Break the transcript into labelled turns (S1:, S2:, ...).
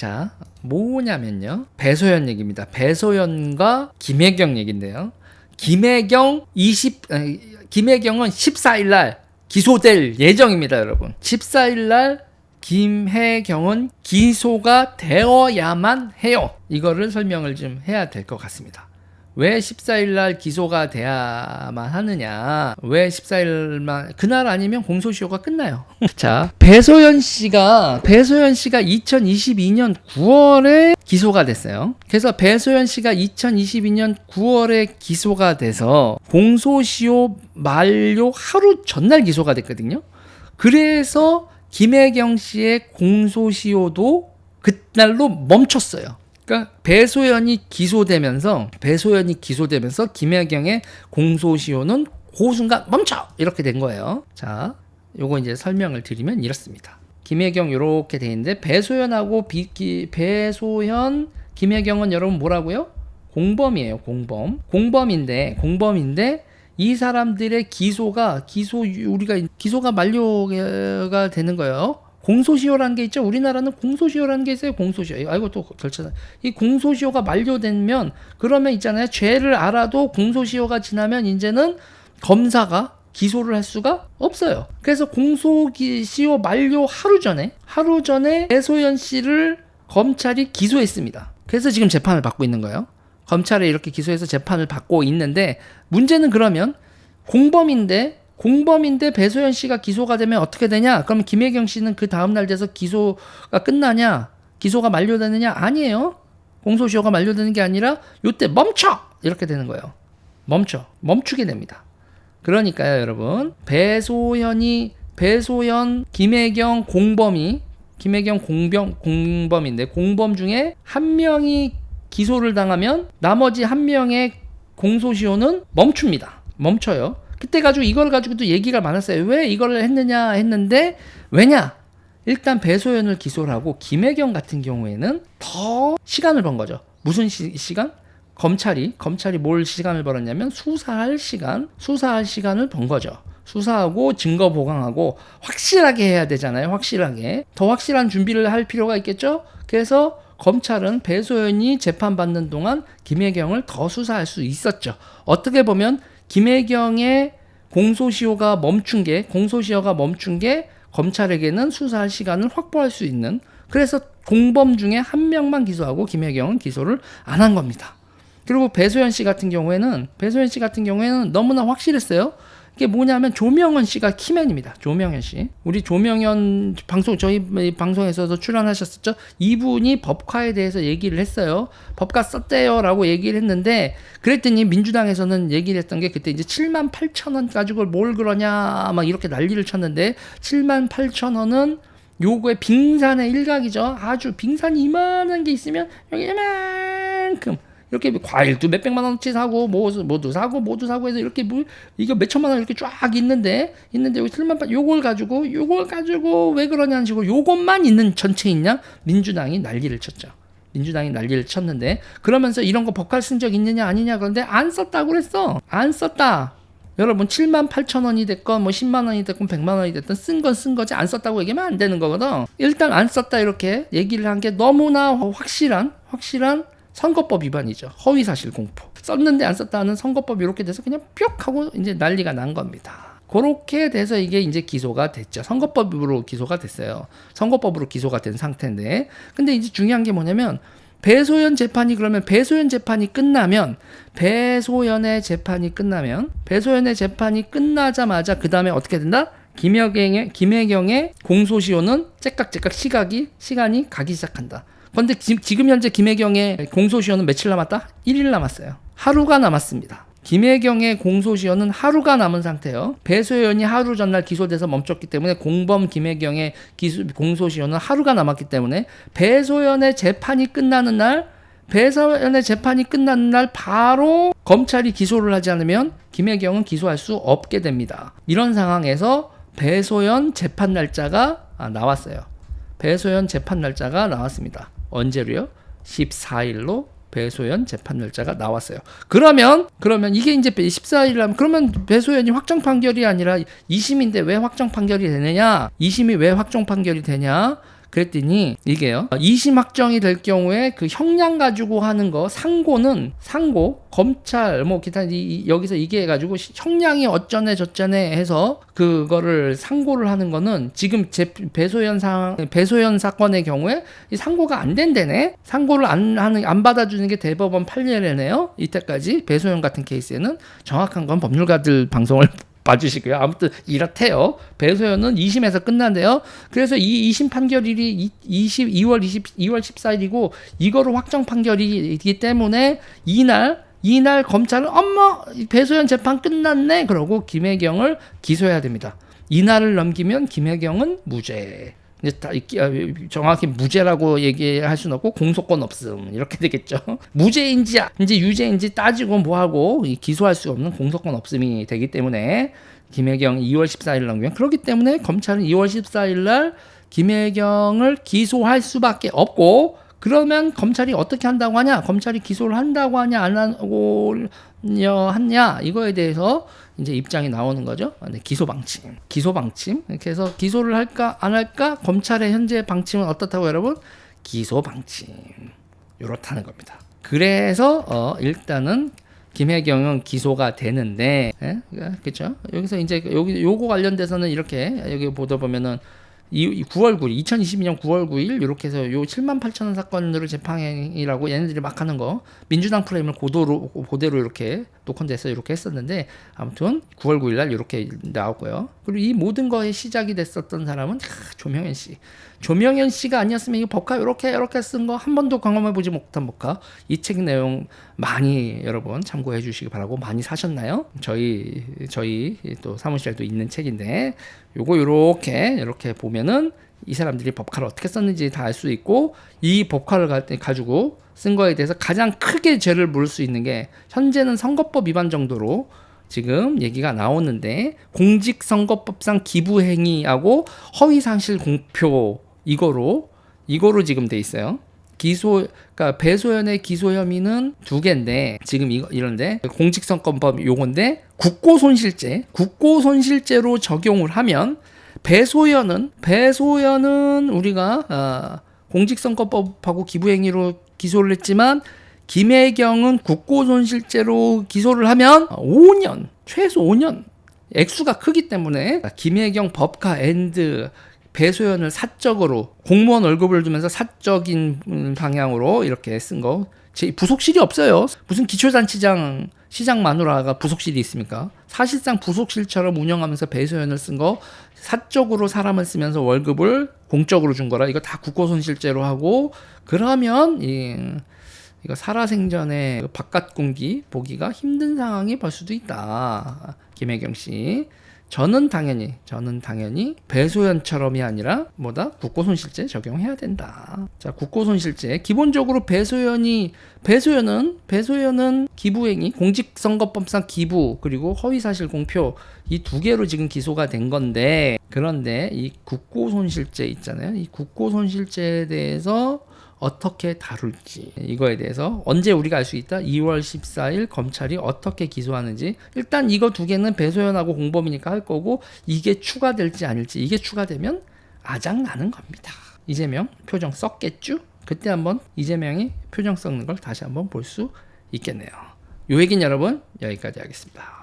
S1: 자, 뭐냐면요. 배소연 얘기입니다. 배소연과 김혜경 얘기인데요. 김혜경 20 아니, 김혜경은 14일 날 기소될 예정입니다, 여러분. 14일 날 김혜경은 기소가 되어야만 해요. 이거를 설명을 좀 해야 될 것 같습니다. 왜 14일 날 기소가 돼야만 하느냐? 왜 14일만 그날 아니면 공소시효가 끝나요. 자, 배소연 씨가 배소연 씨가 2022년 9월에 기소가 됐어요. 그래서 배소연 씨가 2022년 9월에 기소가 돼서 공소시효 만료 하루 전날 기소가 됐거든요. 그래서 김혜경 씨의 공소시효도 그날로 멈췄어요. 그러니까 배소연이 기소되면서 배소연이 기소되면서 김혜경의 공소시효는 그 순간 멈춰 이렇게 된 거예요. 자, 요거 이제 설명을 드리면 이렇습니다. 김혜경 이렇게 돼 있는데 배소연하고 비, 기, 배소연 김혜경은 여러분 뭐라고요? 공범이에요. 공범. 공범인데 공범인데 이 사람들의 기소가 기소 우리가 기소가 만료가 되는 거예요. 공소시효라는 게 있죠. 우리나라는 공소시효라는 게 있어요. 공소시효. 아이고 또 결정. 이 공소시효가 만료되면 그러면 있잖아요. 죄를 알아도 공소시효가 지나면 이제는 검사가 기소를 할 수가 없어요. 그래서 공소시효 만료 하루 전에 하루 전에 배소연 씨를 검찰이 기소했습니다. 그래서 지금 재판을 받고 있는 거예요. 검찰에 이렇게 기소해서 재판을 받고 있는데 문제는 그러면 공범인데 공범인데 배소연 씨가 기소가 되면 어떻게 되냐? 그럼 김혜경 씨는 그 다음 날 돼서 기소가 끝나냐? 기소가 만료되느냐? 아니에요. 공소시효가 만료되는 게 아니라 요때 멈춰 이렇게 되는 거예요. 멈춰 멈추게 됩니다. 그러니까요, 여러분 배소연이 배소연 김혜경 공범이 김혜경 공범 공범인데 공범 중에 한 명이 기소를 당하면 나머지 한 명의 공소시효는 멈춥니다. 멈춰요. 그때 가지고 이걸 가지고도 얘기가 많았어요. 왜 이걸 했느냐 했는데 왜냐? 일단 배소연을 기소를 하고 김혜경 같은 경우에는 더 시간을 번 거죠. 무슨 시, 시간? 검찰이 검찰이 뭘 시간을 벌었냐면 수사할 시간, 수사할 시간을 번 거죠. 수사하고 증거 보강하고 확실하게 해야 되잖아요. 확실하게 더 확실한 준비를 할 필요가 있겠죠. 그래서 검찰은 배소연이 재판받는 동안 김혜경을 더 수사할 수 있었죠. 어떻게 보면 김혜경의 공소시효가 멈춘 게 공소시효가 멈춘 게 검찰에게는 수사할 시간을 확보할 수 있는 그래서 공범 중에 한 명만 기소하고 김혜경은 기소를 안 한 겁니다. 그리고 배소연 씨 같은 경우에는 배소연 씨 같은 경우에는 너무나 확실했어요. 이게 뭐냐면 조명현 씨가 키맨입니다. 조명현 씨. 우리 조명현 방송 저희 방송에서도 출연하셨었죠. 이분이 법화에 대해서 얘기를 했어요. 법과 썼대요라고 얘기를 했는데 그랬더니 민주당에서는 얘기를 했던 게 그때 이제 7만 8천 원 가지고 뭘 그러냐 막 이렇게 난리를 쳤는데 7만 8천 원은 요거의 빙산의 일각이죠. 아주 빙산이 이만한 게 있으면 여기 이만큼 이렇게 과일도 몇 백만 원치 사고 뭐 모두 사고 모두 사고 해서 이렇게 뭐 이거 몇 천만 원 이렇게 쫙 있는데 있는데 여기 틀만 요걸 가지고 요걸 가지고 왜 그러냐는 식으로 요것만 있는 전체 있냐 민주당이 난리를 쳤죠. 민주당이 난리를 쳤는데 그러면서 이런 거 법활 쓴적 있느냐 아니냐 그런데 안 썼다고 그랬어. 안 썼다. 여러분 7만 8천 원이 됐건 뭐 10만 원이 됐건 100만 원이 됐든 쓴 건 쓴 거지 안 썼다고 얘기하면 안 되는 거거든. 일단 안 썼다 이렇게 얘기를 한 게 너무나 확실한 확실한 선거법 위반이죠. 허위 사실 공포. 썼는데 안 썼다는 선거법 이렇게 돼서 그냥 뿅 하고 이제 난리가 난 겁니다. 그렇게 돼서 이게 이제 기소가 됐죠. 선거법으로 기소가 됐어요. 선거법으로 기소가 된 상태인데. 근데 이제 중요한 게 뭐냐면 배소연 재판이 그러면 배소연 재판이 끝나면 배소연의 재판이 끝나면 배소연의 재판이 끝나자마자 그 다음에 어떻게 된다? 김혜경의 김혜경의 공소시효는 째깍째깍 시각이 시간이 가기 시작한다. 그런데 지금 현재 김혜경의 공소시효는 며칠 남았다? 1일 남았어요. 하루가 남았습니다. 김혜경의 공소시효는 하루가 남은 상태예요. 배소연이 하루 전날 기소돼서 멈췄기 때문에 공범 김혜경의 기소, 공소시효는 하루가 남았기 때문에 배소연의 재판이 끝나는 날 배소연의 재판이 끝나는 날 바로 검찰이 기소를 하지 않으면 김혜경은 기소할 수 없게 됩니다. 이런 상황에서 배소연 재판 날짜가 나왔어요. 배소연 재판 날짜가 나왔습니다. 언제로요? 14일로 배소연 재판 날짜가 나왔어요. 그러면 그러면 이게 이제 14일이라면 그러면 배소연이 확정 판결이 아니라 2심인데 왜 확정 판결이 되느냐? 2심이 왜 확정 판결이 되냐? 그랬더니 이게요. 2심 확정이 될 경우에 그 형량 가지고 하는 거 상고는 상고 검찰 뭐 기타 이, 이- 여기서 이게 해가지고 시- 형량이 어쩌네 저쩌네 해서 그거를 상고를 하는 거는 지금 제 배소연 상 배소연 사건의 경우에 이 상고가 안 된대네. 상고를 안 하는 안 받아주는 게 대법원 판례래네요. 이때까지 배소연 같은 케이스에는 정확한 건 법률가들 방송을 봐주시고요. 아무튼 이렇대요. 배소연은 2심에서 끝난대요. 그래서 이 2심 판결일이 이- 20, 2월 20, 2월 14일이고 이거로 확정 판결이기 때문에 이날 이날 검찰은 엄마 배소연 재판 끝났네 그러고 김혜경을 기소해야 됩니다. 이날을 넘기면 김혜경은 무죄. 이제 다 이- 아, 정확히 무죄라고 얘기할 수는 없고 공소권 없음 이렇게 되겠죠. 무죄인지 이제 유죄인지 따지고 뭐하고 이 기소할 수 없는 공소권 없음이 되기 때문에 김혜경 2월 14일 넘기면 그렇기 때문에 검찰은 2월 14일 날 김혜경을 기소할 수밖에 없고 그러면 검찰이 어떻게 한다고 하냐? 검찰이 기소를 한다고 하냐 안 하고 하냐 이거에 대해서 이제 입장이 나오는 거죠. 네, 기소 방침, 기소 방침. 이렇게 해서 기소를 할까 안 할까? 검찰의 현재 방침은 어떻다고 여러분? 기소 방침. 요렇다는 겁니다. 그래서 어 일단은 김혜경은 기소가 되는데, 예? 그렇죠? 여기서 이제 여기 요거 관련돼서는 이렇게 여기 보다 보면은 이 9월 9일, 2022년 9월 9일 이렇게 해서 요 7만 8천 원 사건으로 재판이라고 얘네들이 막 하는 거 민주당 프레임을 고도로 고대로 이렇게 녹화돼서 이렇게 했었는데 아무튼 9월 9일 날 이렇게 나왔고요. 그리고 이 모든 거에 시작이 됐었던 사람은 하, 조명현 씨. 조명현 씨가 아니었으면 이 법카 이렇게 이렇게 쓴 거 한 번도 경험해 보지 못한 법카 이 책 내용 많이 여러분 참고해 주시기 바라고 많이 사셨나요? 저희 저희 또 사무실에도 있는 책인데 요거 요렇게 이렇게 보면은 이 사람들이 법카를 어떻게 썼는지 다 알 수 있고 이 법카를 가- 가지고 쓴 거에 대해서 가장 크게 죄를 물을 수 있는 게 현재는 선거법 위반 정도로 지금 얘기가 나오는데 공직선거법상 기부행위하고 허위사실 공표 이거로 이거로 지금 돼 있어요. 기소 그러니까 배소연의 기소 혐의는 두 개인데 지금 이거 이런데 공직선거법 요건데 국고손실죄 국고손실죄로 적용을 하면 배소연은 배소연은 우리가 아, 공직선거법하고 기부행위로 기소를 했지만 김혜경은 국고손실죄로 기소를 하면 5년 최소 5년 액수가 크기 때문에 김혜경 법카 앤드 배소연을 사적으로 공무원 월급을 주면서 사적인 음, 방향으로 이렇게 쓴 거. 제 부속실이 없어요. 무슨 기초단체장 시장 마누라가 부속실이 있습니까? 사실상 부속실처럼 운영하면서 배소연을 쓴 거 사적으로 사람을 쓰면서 월급을 공적으로 준 거라 이거 다 국고 손실죄로 하고 그러면 이 이거 살아생전에 바깥 공기 보기가 힘든 상황이 벌 수도 있다. 김혜경 씨. 저는 당연히 저는 당연히 배소연처럼이 아니라 뭐다 국고손실죄 적용해야 된다. 자 국고손실죄 기본적으로 배소연이 배소연은 배소연은 기부행위 공직선거법상 기부 그리고 허위사실 공표 이 두 개로 지금 기소가 된 건데 그런데 이 국고손실죄 있잖아요. 이 국고손실죄에 대해서 어떻게 다룰지 이거에 대해서 언제 우리가 알 수 있다? 2월 14일 검찰이 어떻게 기소하는지 일단 이거 두 개는 배소연하고 공범이니까 할 거고 이게 추가될지 아닐지 이게 추가되면 아장 나는 겁니다. 이재명 표정 썼겠죠? 그때 한번 이재명이 표정 썩는 걸 다시 한번 볼 수 있겠네요. 요 얘기는 여러분 여기까지 하겠습니다.